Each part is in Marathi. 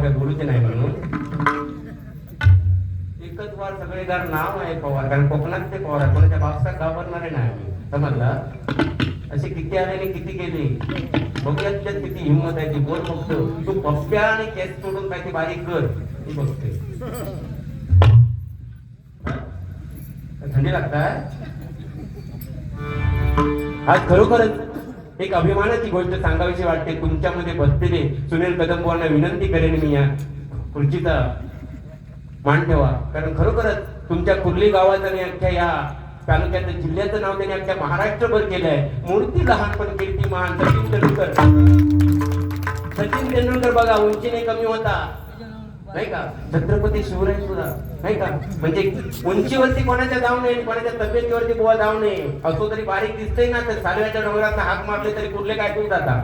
काय नाही म्हणून. एकच वार सगळेदार नाव आहे पवार कारण कोकणात ते पवार आहे कोणाच्या बापसात घाबरणारे नाही आम्ही. समजला? असे किती आले आणि किती गेले बघूया किती हिंमत आहे ती. बोल फक्त. तू पप्प्या आणि केस सोडून काय ती बारीक कर. ती बघते. थंडी लागताय? आज खरोखरच? एक अभिमानाची गोष्ट सांगावीशी वाटते. तुमच्यामध्ये बसलेले सुनील कदमबावांना विनंती करेन मी या खुर्चीचा मान ठेवा. कारण खरोखरच तुमच्या कुर्ली गावाचं आणि अख्ख्या या तालुक्याचं जिल्ह्याचं नाव त्यांनी अख्ख्या महाराष्ट्रभर केलंय. मूर्ती लहान पण कीर्तिमान सचिन तेंडुलकर. सचिन तेंडुलकर बघा उंचीने कमी होता. नाही का? छत्रपती शिवराय सुद्धा. नाही का? म्हणजे उंचीवरती कोणाच्या जाऊ नये कोणाच्या तब्येतीवरती बुवा जाऊ नये. असो तरी बारीक दिसतंय ना तर सालव्याच्या डोंगरात हाक मारले तरी कुठले काय तुम्ही जाता?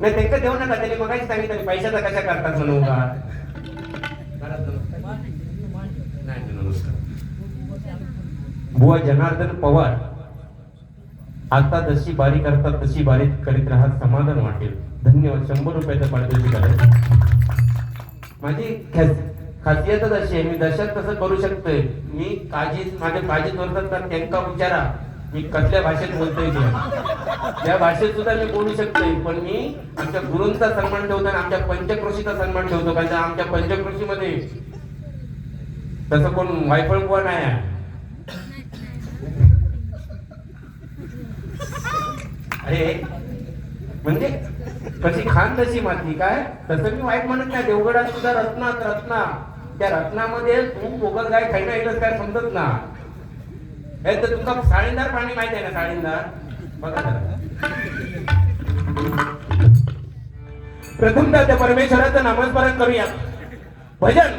नाही त्यांना देऊ नका त्यांनी मगाशी सांगितलं पैशाचा कशा करतात म्हणून का बुवा जनार्दन पवार. आता जशी बारी करतात तशी बारी करीत राहत समाधान वाटेल. धन्यवाद. शंभर रुपयाचा पारितोषिक आहे माझी खासियतच अशी आहे मी दशात कसं करू शकतोय. मी काळजी माझ्या काळजीत वर्तात तर त्यांका विचारा. मी कसल्या भाषेत बोलतोय ते. त्या भाषेत सुद्धा मी बोलू शकतोय पण मी आमच्या गुरूंचा सन्मान ठेवतो आणि आमच्या पंचकृषीचा सन्मान ठेवतो. कारण आमच्या पंचकृषीमध्ये तसं कोण वायफळ कोण नाही आहे? अरे म्हणजे कशी खान तशी माती काय? तसं मी वाईट म्हणत नाही. देवगडात सुद्धा रत्नात रत्ना. त्या रत्नामध्ये तू बोगस गाय खायला येतच काय समजत ना? हे तर तुमका साळींदार प्राणी माहिती आहे ना साळींदार? बघा. प्रथमतः त्या परमेश्वराचं नामस्मरण करूया. भजन.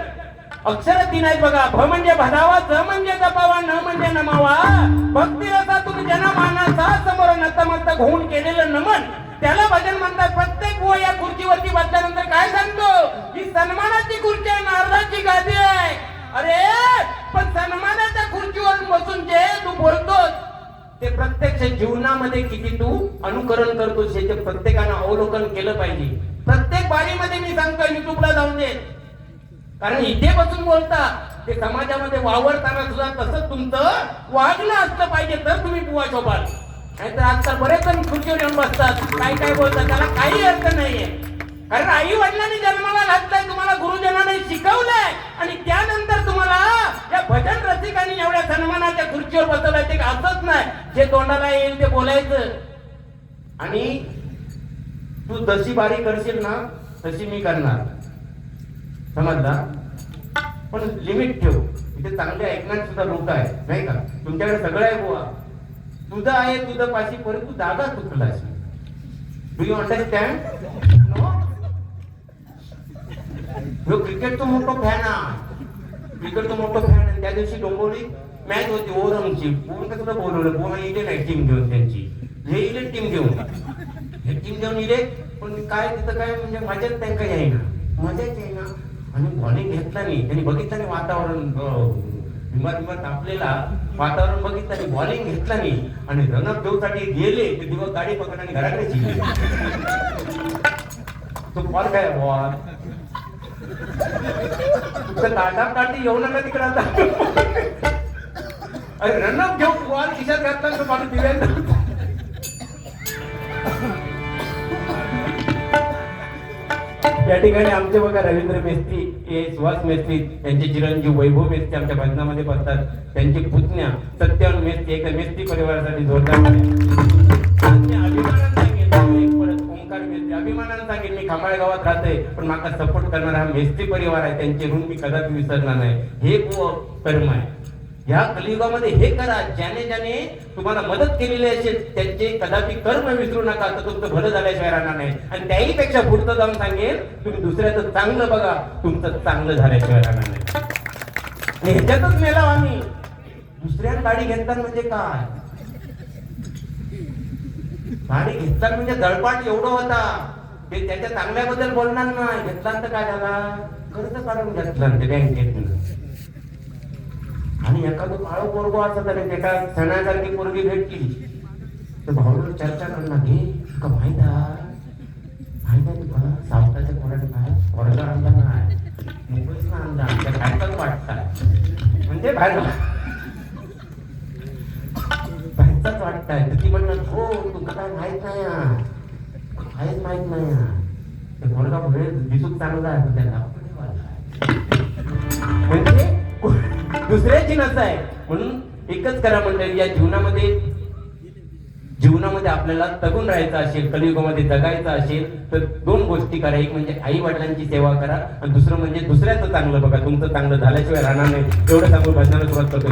अक्षर तीन आहेत बघा. भ म्हणजे भदावा ज म्हणजे जपावा. होऊन केलेलं नमन. त्याला भजन म्हणतात प्रत्येक व या खुर्चीवरती बसल्यानंतर काय सांगतो? ही सन्मानाची खुर्ची आहे नारदाची गादी आहे. अरे पण सन्मानाच्या खुर्चीवर बसून जे तू बोलतोस ते प्रत्यक्ष जीवनामध्ये किती तू अनुकरण करतोस याचे प्रत्येकानं अवलोकन केलं पाहिजे. प्रत्येक बारीमध्ये मी सांगतो युट्यूबला जाऊन दे. कारण इथे बसून बोलता ते समाजामध्ये वावरताना सुद्धा तसं तुमचं वागणं असलं पाहिजे तर तुम्ही बुवा शोभाल नाही तर आजकाल बरेच जण खुर्चीवर येऊन बसतात. काय काय बोलतात. त्याला काही अर्थ नाहीये. कारण आई वडिलांनी जन्माला घातलाय. तुम्हाला गुरुजनाने शिकवलंय. आणि त्यानंतर तुम्हाला या भजन रसिकांनी एवढ्या सन्मानाच्या खुर्चीवर बसवलंय. ते असत नाही. जे तोंडाला येईल ते बोलायचं. आणि तू जशी बारी करशील ना तशी मी करणार. समजला? पण लिमिट ठेव. इथे चांगले ऐकण्यात सुद्धा लोक आहे नाही का? तुमच्याकडे सगळं आहे बुवा. तुझं आहे तुझं पाशी परंतु तू जागा चुकलास डू यू अंडरस्टँड नो ह्यो क्रिकेटचा मोठा फॅन आहे. क्रिकेटचा मोठा फॅन आहे. त्या दिवशी डोंबोली मॅच होती ओरमची पूर्ण सुद्धा बोलवलं? पूर्ण इले नाही टीम घेऊन त्यांची. हे इले टीम घेऊन. हे टीम घेऊन इले पण काय तिथं काय म्हणजे मजाच त्यांना येईना मजाच येईना आणि बॉलिंग घेतला नाही. त्यांनी बघितलं नाही वातावरण. विमार विमार तापलेला वातावरण बघितलं आणि बॉलिंग घेतला नाही आणि रनअपसाठी गेले ते दिवस गाडी पकड आणि घराकडे जिंकले तो बॉल काय बॉल तुमचं ताटा ताटी येऊ नका तिकडे आता. अरे रनअप घेऊन बॉल खिशात घातला तर माणूस दिव्यांना या ठिकाणी आमचे बघा रवींद्र मेस्त्री हे सुहास मेस्त्री त्यांचे चिरंजीव वैभव मेस्त्री आमच्या भजनामध्ये बसतात त्यांची पुतण्या सत्यान मेस्त्री एका मेस्त्री परिवारासाठी जोरदार मी अभिमानानं सांगेन, मी खमाळे गावात राहते पण माका सपोर्ट करणारा हा मेस्त्री परिवार आहे त्यांचे ऋण मी कदापि विसरणार नाही. हे कर्म आहे. ह्या कलियुगामध्ये हे करा ज्याने ज्याने तुम्हाला मदत केलेली असेल त्यांचे कदापि कर्म विसरू नका तर तुमचं भलं झाल्याशिवाय राहणार नाही. आणि त्याही पेक्षा पुढचं जाऊन सांगेल तुम्ही दुसऱ्याचं चांगलं बघा तुमचं चांगलं झाल्याशिवाय राहणार नाही. ह्याच्यातच मेला आम्ही. दुसऱ्या गाडी घेतात म्हणजे काय? गाडी घेतात म्हणजे दळपाट एवढं होता. ते त्याच्या चांगल्याबद्दल बोलणार ना घेतला तर काय झाला? कर्ज काढून घेतला ते बँकेत आणि एखादं काळो पोरगो असं तरी त्याच्या सणासारखी पोरगी भेटली तर भाऊ चर्चा करणार घे का माहीत माहीत आहे तुका सावताच्या कोणाला काय वर्गावर आणला नाही मुंबईत ना आणला आमच्या भारतात वाटतात म्हणजे बाहेर भारतात वाटताय तर ती म्हणणार हो तुका काय माहीत नाही काहीच माहीत नाही ते मुलगा पुढे दिसून चांगला आहे त्याला त्या गावाकडे म्हणजे दुसऱ्याची नसाय म्हणून एकच करा मंडळी या जीवनामध्ये जीवनामध्ये आपल्याला तगून राहायचं असेल कलियुगामध्ये जगायचं असेल तर दोन गोष्टी करा एक म्हणजे आई वडिलांची सेवा करा आणि दुसरं म्हणजे दुसऱ्याचं चांगलं बघा तुमचं चांगलं झाल्याशिवाय राहणार नाही एवढं सांगून भजनाला सुरुवात करतो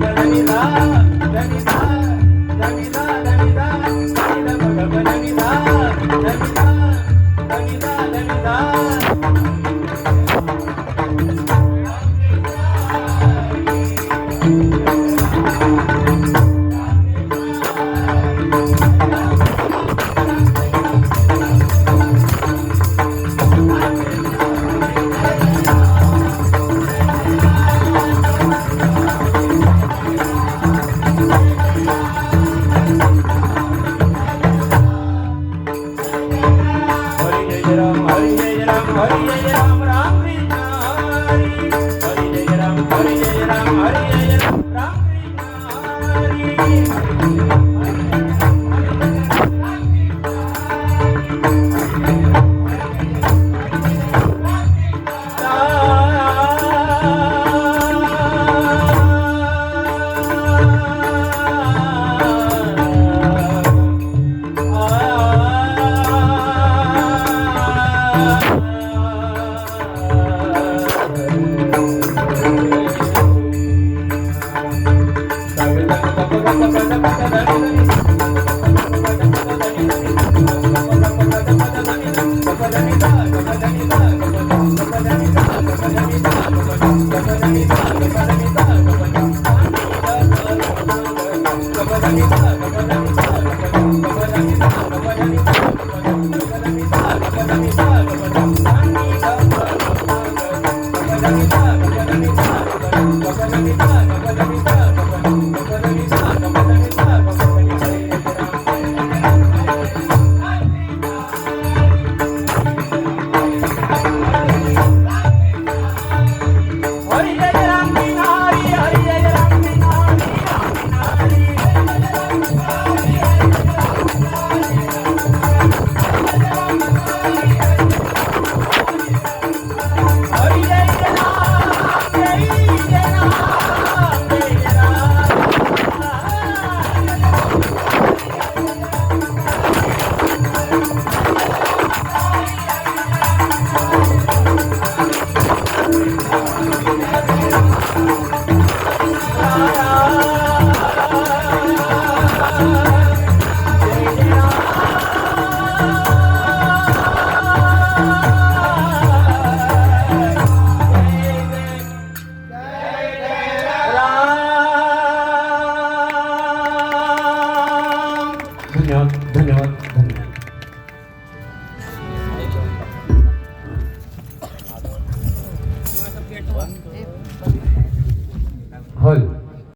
दानी द Bye.